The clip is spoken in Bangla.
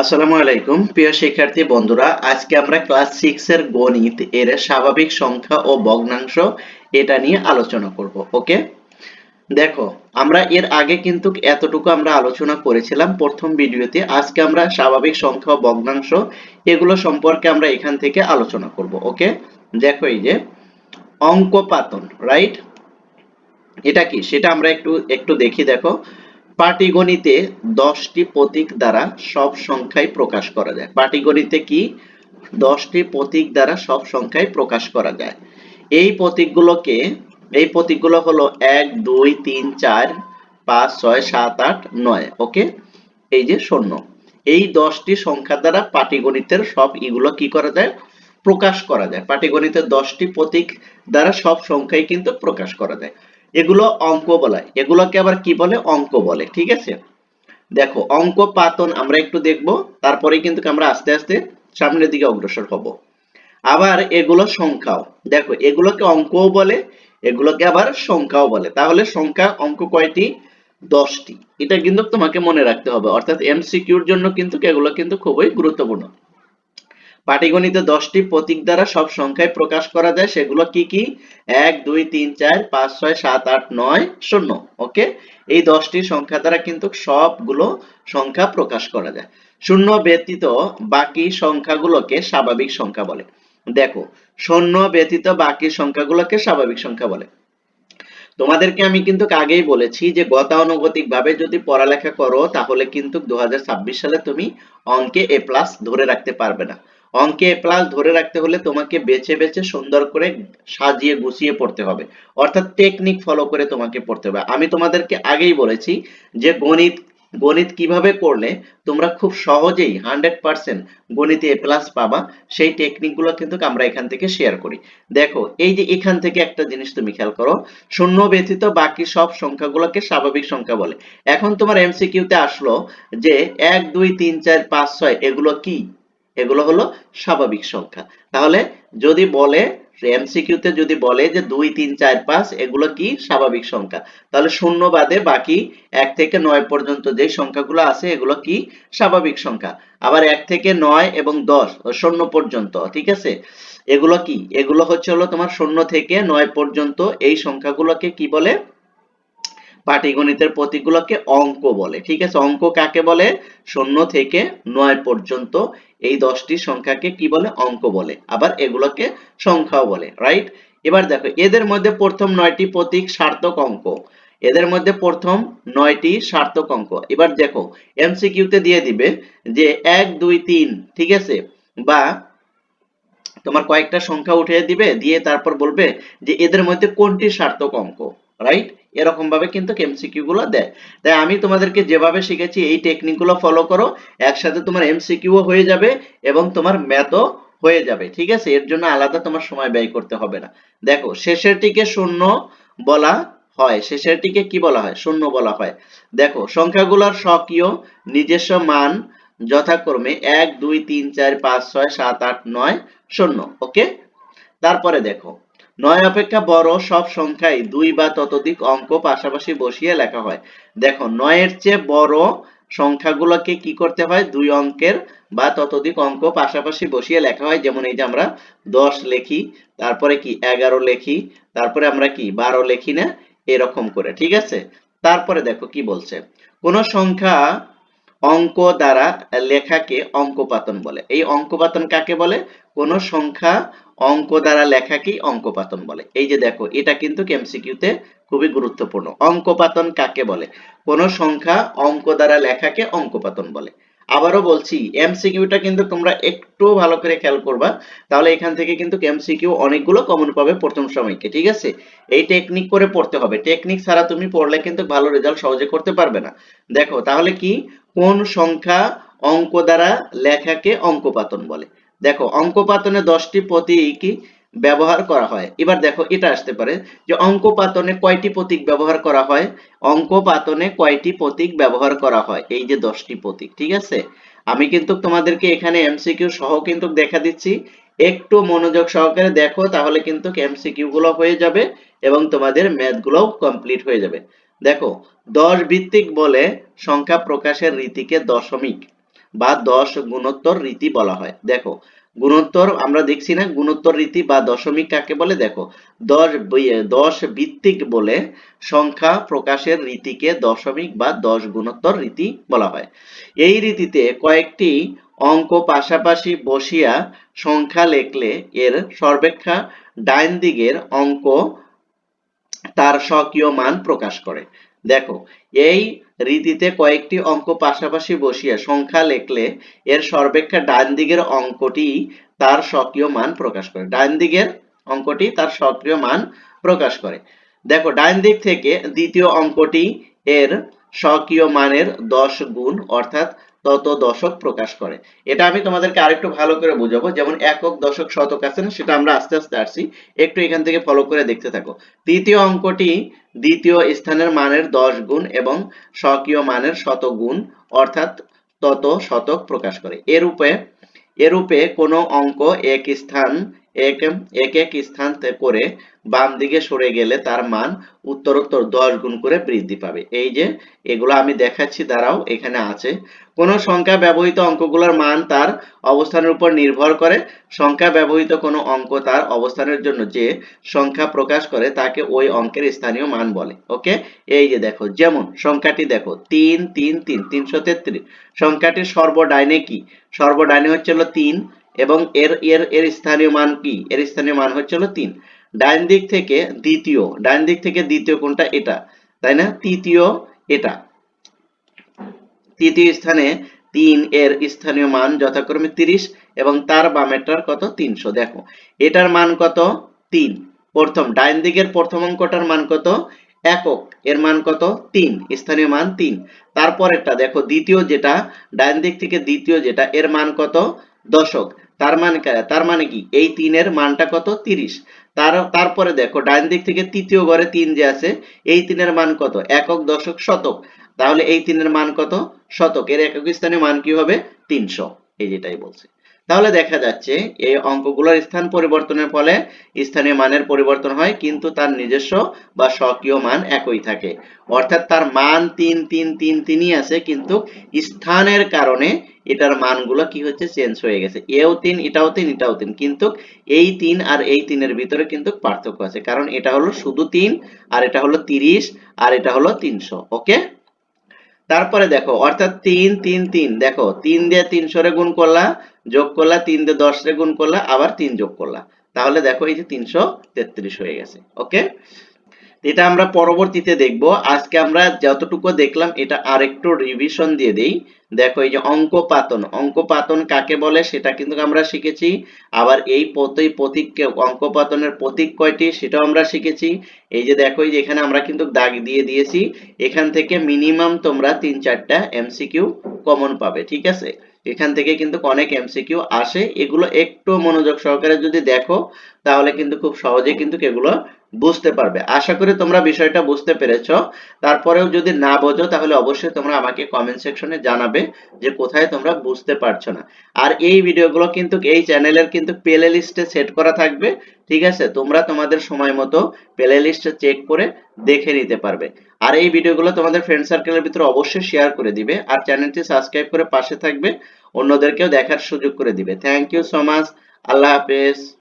আসসালামু আলাইকুম, প্রিয় শিক্ষার্থী বন্ধুরা। আজকে আমরা ক্লাস সিক্স এর গণিত এর স্বাভাবিক সংখ্যা ও ভগ্নাংশ এটা নিয়ে আলোচনা করব, ওকে? দেখো, আমরা এর আগে কিন্তু এতটুকু আমরা আলোচনা করেছিলাম প্রথম ভিডিওতে। আজকে আমরা স্বাভাবিক সংখ্যা ও ভগ্নাংশ এগুলো সম্পর্কে আমরা এখান থেকে আলোচনা করব, ওকে? দেখো এই যে, অঙ্কপাতন রাইট এটা কি? সেটা আমরা একটু একটু দেখি, দেখো। পাটিগণিতে দশটি প্রতীক দ্বারা সব সংখ্যাই প্রকাশ করা যায়। পাটিগণিতে কি? দশটি প্রতীক দ্বারা সব সংখ্যাই প্রকাশ করা যায়। এই প্রতীকগুলোকে এই প্রতীকগুলো হলো এক, দুই, তিন, চার, পাঁচ, ছয়, সাত, আট, নয়, ওকে? এই যে শূন্য। এই দশটি সংখ্যা দ্বারা পাটিগণিতের সব ইগুলো কি করা যায়? প্রকাশ করা যায়। পাটিগণিতের দশটি প্রতীক দ্বারা সব সংখ্যাই কিন্তু প্রকাশ করা যায়। এগুলো অঙ্ক বলা। হয়। এগুলোকে আবার কি বলে? অঙ্ক বলে, ঠিক আছে? দেখো, অঙ্ক, পাতন আমরা একটু দেখব তারপরে কিন্তু আমরা আস্তে আস্তে সামনের দিকে অগ্রসর হব। আবার এগুলো সংখ্যাও। দেখো, এগুলোকে অঙ্কও বলে, এগুলোকে আবার সংখ্যাও বলে। তাহলে সংখ্যা অঙ্ক কয়টি? দশটি। এটা কিন্তু তোমাকে মনে রাখতে হবে। অর্থাৎ এমসিকিউর জন্য কিন্তু এগুলো কিন্তু খুবই গুরুত্বপূর্ণ। পাটিগণিতে দশটি প্রতীক দ্বারা সব সংখ্যায় প্রকাশ করা যায়, সেগুলো কি কি? এক, দুই, তিন, চার, পাঁচ, ছয়, সাত, আট, নয়, শূন্য, ওকে? এই দশটি সংখ্যা দ্বারা কিন্তু সবগুলো সংখ্যা প্রকাশ করা যায়। শূন্য ব্যতীত বাকি সংখ্যাগুলোকে স্বাভাবিক সংখ্যা বলে। দেখো, শূন্য ব্যতীত বাকি সংখ্যাগুলোকে স্বাভাবিক সংখ্যা বলে। তোমাদেরকে আমি কিন্তু আগেই বলেছি যে গতানুগতিক ভাবে যদি পড়ালেখা করো, তাহলে কিন্তু দু হাজার ছাব্বিশ সালে তুমি অঙ্কে এ প্লাস ধরে রাখতে পারবে না। অঙ্কে প্লাস ধরে রাখতে হলে তোমাকে বেছে বেছে সুন্দর করে সাজিয়ে গুছিয়ে পড়তে হবে। অর্থাৎ টেকনিক ফলো করে তোমাকে পড়তে হবে। আমি তোমাদেরকে আগেই বলেছি যে গণিত গণিত কীভাবে করলে তোমরা খুব সহজেই হান্ড্রেড পার্সেন্ট গণিতে এ প্লাস পাবা, সেই টেকনিকগুলো কিন্তু আমরা এখান থেকে শেয়ার করি। দেখো, এই যে এখান থেকে একটা জিনিস তুমি খেয়াল করো, শূন্য ব্যতীত বাকি সব সংখ্যাগুলোকে স্বাভাবিক সংখ্যা বলে। এখন তোমার এমসিকিউতে আসলো যে এক, দুই, তিন, চার, পাঁচ, ছয়, এগুলো কি? এগুলো হলো স্বাভাবিক সংখ্যা। তাহলে যদি বলে এমসিকিউতে যদি বলে যে দুই, তিন, চার, পাঁচ, এগুলো কি স্বাভাবিক সংখ্যা? তাহলে শূন্য বাদে বাকি এক থেকে নয় পর্যন্ত যে সংখ্যাগুলো আছে, এগুলো কি স্বাভাবিক সংখ্যা? আবার এক থেকে নয় এবং দশ শূন্য পর্যন্ত, ঠিক আছে? এগুলো কি? এগুলো হচ্ছে হলো তোমার শূন্য থেকে নয় পর্যন্ত এই সংখ্যাগুলোকে কি বলে? পাটিগণিতের প্রতীকগুলোকে অঙ্ক বলে। ঠিক আছে? অঙ্ক কাকে বলে? শূন্য থেকে নয় পর্যন্ত এই দশটি সংখ্যাকে কি বলে? অঙ্ক বলে। আবার এগুলোকে সংখ্যাও বলে রাইট এবার দেখো, এদের মধ্যে প্রথম নয়টি প্রতীক সার্থক অঙ্ক। এদের মধ্যে প্রথম নয়টি সার্থক অঙ্ক। এবার দেখো এমসিকিউতে দিয়ে দিবে যে এক, দুই, তিন, ঠিক আছে? বা তোমার কয়েকটা সংখ্যা উঠিয়ে দিবে, দিয়ে তারপর বলবে যে এদের মধ্যে কোনটি সার্থক অঙ্ক? রাইট এরকম ভাবে কিন্তু এমসিকিউ গুলো দেয়। তাই আমি তোমাদেরকে যেভাবে শিখেছি, এই টেকনিকগুলো ফলো করো, একসাথে তোমার এমসিকিউ হয়ে যাবে এবং তোমার ম্যাথও হয়ে যাবে, ঠিক আছে? এর জন্য আলাদা তোমার সময় ব্যয় করতে হবে না। দেখো শেষেরটিকে শূন্য বলা হয়। শেষেরটিকে কি বলা হয়? শূন্য বলা হয়। দেখো, সংখ্যাগুলোর স্বকীয় নিজস্ব মান যথাক্রমে এক, দুই, তিন, চার, পাঁচ, ছয়, সাত, আট, নয়, শূন্য ওকে তারপরে দেখো নয় অপেক্ষা বড় সব সংখ্যাই দুই বা ততোধিক অঙ্ক পাশাপাশি বসিয়ে লেখা হয়। দেখো, নয়ের চেয়ে বড় সংখ্যাগুলোকে কি করতে হয়? দুই অঙ্কের বা ততোধিক অঙ্ক পাশাপাশি বসিয়ে লেখা হয়। যেমন এই যে আমরা দশ লেখি, তারপরে কি এগারো লেখি, তারপরে আমরা কি বারো লেখি না? এরকম করে, ঠিক আছে? তারপরে দেখো কি বলছে। কোন সংখ্যা অঙ্ক দ্বারা লেখাকে অঙ্কপাতন বলে। এই অঙ্কপাতন কাকে বলে? কোন সংখ্যা অঙ্ক দ্বারা লেখাকেই অঙ্কপাতন বলে। এই যে দেখো, এটা কিন্তু এমসিকিউতে খুবই গুরুত্বপূর্ণ। অঙ্কপাতন কাকে বলে? কোন সংখ্যা অঙ্ক দ্বারা লেখাকে অঙ্কপাতন বলে। আবারও বলছি এমসিকিউটা কিন্তু তোমরা একটু ভালো করে খেয়াল করবা, তাহলে এখান থেকে কিন্তু এমসিকিউ অনেকগুলো কমন পাবে প্রথম সময়কে, ঠিক আছে? এই টেকনিক করে পড়তে হবে। টেকনিক ছাড়া তুমি পড়লে কিন্তু ভালো রেজাল্ট সহজে করতে পারবে না। দেখো, তাহলে কি? কোন সংখ্যা অঙ্ক দ্বারা লেখাকে অঙ্কপাতন বলে? দেখো, অঙ্কপাতনে দশটি প্রতীক ব্যবহার করা হয়? এবার দেখো, এটা আসতে পারে যে অঙ্কপাতনে কয়টি প্রতীক ব্যবহার করা হয়? অঙ্কপাতনে কয়টি প্রতীক ব্যবহার করা হয়? এই যে দশটি প্রতীক, ঠিক আছে? আমি কিন্তু তোমাদেরকে এখানে এমসিকিউ সহ কিন্তু দেখা দিচ্ছি। একটু মনোযোগ সহকারে দেখো, তাহলে কিন্তু এমসিকিউ গুলো হয়ে যাবে এবং তোমাদের ম্যাথ গুলোও কমপ্লিট হয়ে যাবে। দেখো, দশ ভিত্তিক বলে সংখ্যা প্রকাশের রীতিকে দশমিক বা দশ গুণোত্তর রীতি বলা হয়। দেখো, গুণোত্তর আমরা দেখছি না, গুণোত্তর রীতি বা দশমিক কাকে বলে? দেখো, দশ দশ ভিত্তিক বলে সংখ্যা প্রকাশের রীতিকে দশমিক বা দশ গুণোত্তর রীতি বলা হয়। এই রীতিতে কয়েকটি অঙ্ক পাশাপাশি বসিয়া সংখ্যা লেখলে এর সর্বেক্ষা ডাইন দিকের অঙ্ক তার স্বকীয় মান প্রকাশ করে। দেখো, এই রীতিতে কয়েকটি অঙ্ক পাশাপাশি বসিয়ে সংখ্যা লেখলে এর সর্বেক্ষা ডান দিকের অঙ্কটি তার স্বকীয় মান প্রকাশ করে। ডান দিকের অঙ্কটি তার সক্রিয় মান প্রকাশ করে। দেখো, ডান দিক থেকে দ্বিতীয় অঙ্কটি এর স্বকীয় মানের দশ গুণ, অর্থাৎ তত দশক প্রকাশ করে। এটা আমি তোমাদেরকে আরেকটু ভালো করে বুঝাবো। যেমন একক দশক শতক আছে না, সেটা আমরা আস্তে আস্তে আসছি। একটু এখান থেকে ফলো করে দেখতে থাকো। তৃতীয় অঙ্কটি দ্বিতীয় স্থানের মানের দশ গুণ এবং স্বকীয় মানের শত গুণ, অর্থাৎ তত শতক প্রকাশ করে। এরূপে এরূপে কোনো অঙ্ক এক স্থান এক এক এক স্থান করে বাম দিকে সরে গেলে তার মান উত্তরোত্তর দশ গুণ করে বৃদ্ধি পাবে। এই যে, এগুলো আমি দেখাচ্ছি দ্বারাও এখানে আছে। কোন সংখ্যা ব্যবহৃত অঙ্কগুলোর মান তার অবস্থানের উপর নির্ভর করে। সংখ্যা ব্যবহৃত কোনো অঙ্ক তার অবস্থানের জন্য যে সংখ্যা প্রকাশ করে তাকে ওই অঙ্কের স্থানীয় মান বলে, ওকে? এই যে দেখো, যেমন সংখ্যাটি দেখো, তিন তিন তিন, তিনশো তেত্রিশ। সংখ্যাটির সর্বডাইনে কি? সর্বডাইনে হচ্ছে হলো তিন এবং এর এর এর স্থানীয় মান কি? এর স্থানীয় মান হচ্ছে হলো তিন। ডাইন দিক থেকে দ্বিতীয় ডাইন দিক থেকে দ্বিতীয় কোনটা? এটা। তাই না? তৃতীয় এটা। তৃতীয় স্থানে তিন এর স্থানীয় মান যথাক্রমে তিরিশ এবং তার বামেরটার কত? তিনশো। দেখো, এটার মান কত? তিন। প্রথম ডাইন দিকের প্রথম অঙ্কটার মান কত? একক। এর মান কত? তিন। স্থানীয় মান তিন। তারপরেরটা দেখো, দ্বিতীয় যেটা ডাইন দিক থেকে দ্বিতীয় যেটা, এর মান কত? দশক। তার মানে তার মানে কি? এই তিনের মানটা কত? তিরিশ। তার, তারপরে দেখো ডাইন দিক থেকে তৃতীয় ঘরে তিন যে আছে, এই তিনের মান কত? একক, দশক, শতক। তাহলে এই তিনের মান কত? শতক। এর একক স্থানে মান কি হবে? তিনশো। এই যেটাই বলছে। তাহলে দেখা যাচ্ছে এই অঙ্কগুলোর স্থান পরিবর্তনের ফলে স্থানীয় মানের পরিবর্তন হয়, কিন্তু তার নিজস্ব বা স্বকীয় মান একই থাকে। অর্থাৎ তার মান তিন তিন তিন, তিনই আছে, কিন্তু স্থানের কারণে এটার মানগুলো কি হচ্ছে, চেঞ্জ হয়ে গেছে। এও তিন, এটাও তিন এটাও তিন, কিন্তু এই তিন আর এই তিনের ভিতরে কিন্তু পার্থক্য আছে। কারণ এটা হলো শুধু তিন, আর এটা হলো তিরিশ, আর এটা হলো তিনশো, ওকে? তারপরে দেখো, অর্থাৎ তিন তিন তিন। দেখো, তিন দিয়ে তিনশো রে গুণ করলা, যোগ করলা, তিন দিয়ে দশ রে গুণ করলা, আবার তিন যোগ করলা। তাহলে দেখো এই যে তিনশো তেত্রিশ হয়ে গেছে ওকে এটা আমরা পরবর্তীতে দেখব। আজকে আমরা যতটুকু দেখলাম, এটা আরেকটু রিভিশন দিয়ে দেই। দেখো, এই যে অঙ্ক পাতন অঙ্ক পাতন কাকে বলে সেটা কিন্তু আমরা শিখেছি। আবার এই প্রতি প্রতীক অঙ্ক পাতনের প্রতীক কয়টি সেটাও আমরা শিখেছি। এই যে দেখো, এই যে এখানে আমরা কিন্তু দাগ দিয়ে দিয়েছি। এখান থেকে মিনিমাম তোমরা তিন চারটা এমসিকিউ কমন পাবে, ঠিক আছে? এখান থেকে কিন্তু অনেক এমসিকিউ আসে। এগুলো একটু মনোযোগ সহকারে যদি দেখো, তাহলে কিন্তু খুব সহজে কিন্তু এগুলো বুঝতে পারবে। আশা করি তোমরা বিষয়টা বুঝতে পেরেছ। তারপরেও যদি না বোঝো, তাহলে অবশ্যই তোমরা আমাকে কমেন্ট সেকশনে জানাবে যে কোথায় তোমরা বুঝতে পারছ না। আর এই ভিডিওগুলো কিন্তু এই চ্যানেলের কিন্তু প্লে লিস্টে সেট করা থাকবে, ঠিক আছে? তোমরা তোমাদের সময় মতো প্লে লিস্টে চেক করে দেখে নিতে পারবে। আর এই ভিডিওগুলো তোমাদের ফ্রেন্ড সার্কেলের ভিতরে অবশ্যই শেয়ার করে দিবে। আর চ্যানেলটি সাবস্ক্রাইব করে পাশে থাকবে, অন্যদেরকেও দেখার সুযোগ করে দিবে। থ্যাংক ইউ সো মাচ আল্লাহ হাফেজ।